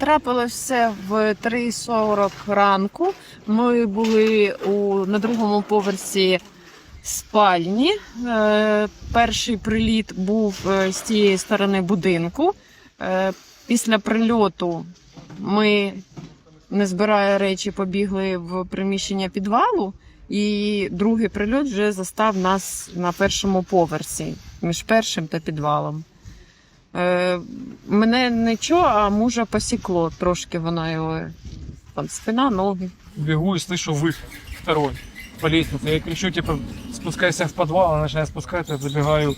Трапилось все в 3.40 ранку. Ми були у, на другому поверсі спальні. Е, перший приліт був е, з тієї сторони будинку. Е, після прильоту ми, не збирає речі, побігли в приміщення підвалу. І другий прильот вже застав нас на першому поверсі між першим та підвалом. Е, мене нічого, а мужа посікло трошки вона його там спина, ноги. Бегу и слышу выход второй по лестнице. Я кричу, типа, спускайся в подвал, она начинает спускаться, я забегаю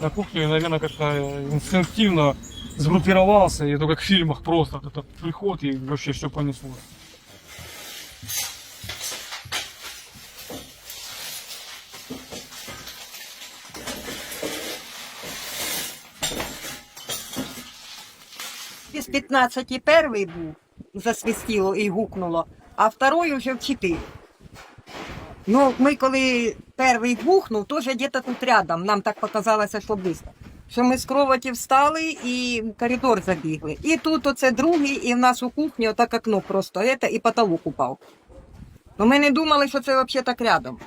на кухню и, наверное, как-то инстинктивно сгруппировался, и то как в фильмах просто вот этот приход и вообще все Із 15 перший був, засвистіло і гукнуло, а второй вже в 4. Ну, ми коли перший гухнув, теж десь тут рядом, нам так показалося, що близько. Що ми з кроваті встали і в коридор забігли. І тут оце другий, і в нас у кухні отак окно просто, і потолок упав. Ну ми не думали, що це взагалі так рядом.